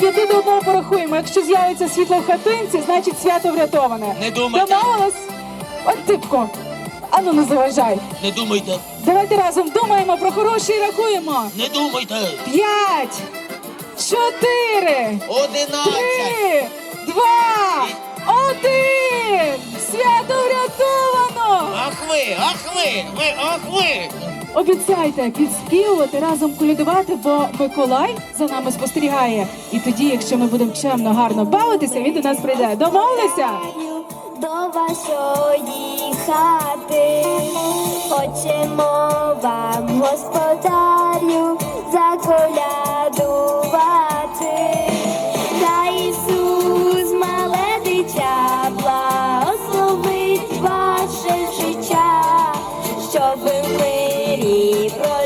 П'яти до одного порахуємо. Якщо з'явиться світло в хатинці, значить свято врятоване. Не думайте. Домовились? От типко. Ану не заважай. Не думайте, Давайте разом думаємо про хороше і рахуємо. не думайте. П'ять, чотири, Одинадцять. три, два, один. Свято ви, ах ви, ви, ах ви. Обіцяйте підспівувати разом колядувати, бо Миколай за нами спостерігає. І тоді, якщо ми будемо чемно гарно бавитися, він до нас прийде. Домовилися? до вашої хати, хочемо вам, господарю, заколядувати.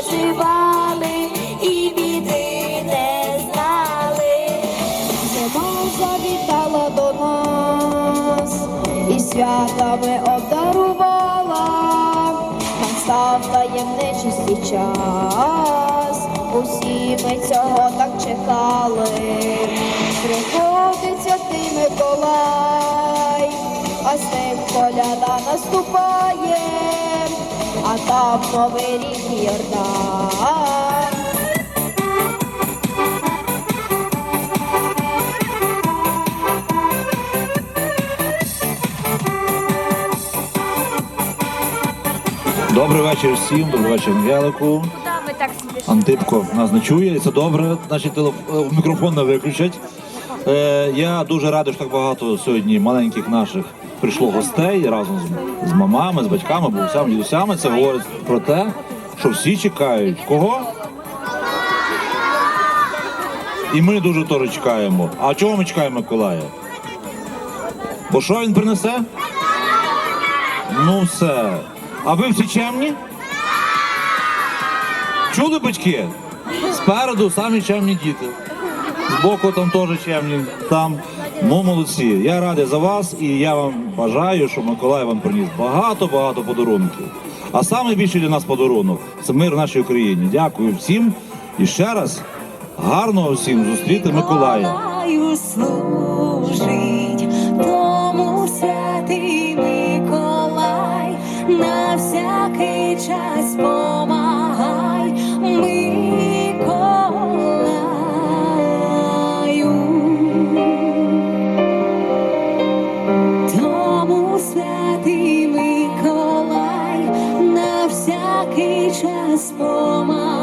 Проживали і біди не знали. Зима завітала до нас і святами обдарувала. Настав таємничий час. Усі ми цього так чекали. Приходить святий Миколай, а з ним коляда наступає, а там новий рік Йордан. Добрий вечір всім, добрий вечір Ангелику. Антипко нас не чує, і це добре. Значить, телеф... е, мікрофон не виключать. Е, я дуже радий, що так багато сьогодні маленьких наших прийшло гостей разом з, з мамами, з батьками, бабусями, дідусями. Це говорить про те, що всі чекають. Кого? І ми дуже теж чекаємо. А чого ми чекаємо Миколая? Бо що він принесе? Ну все. А ви всі чемні? Чули батьки? Спереду самі чемні діти. Збоку там теж чемні. Там. Ну, молодці. Я радий за вас і я вам бажаю, щоб Миколай вам приніс багато-багато подарунків. А найбільший для нас подарунок це мир нашій Україні. Дякую всім. І ще раз гарного всім зустріти Миколая. Служить, тому святий Миколай, на всякий час святий Миколай, на всякий час помагай.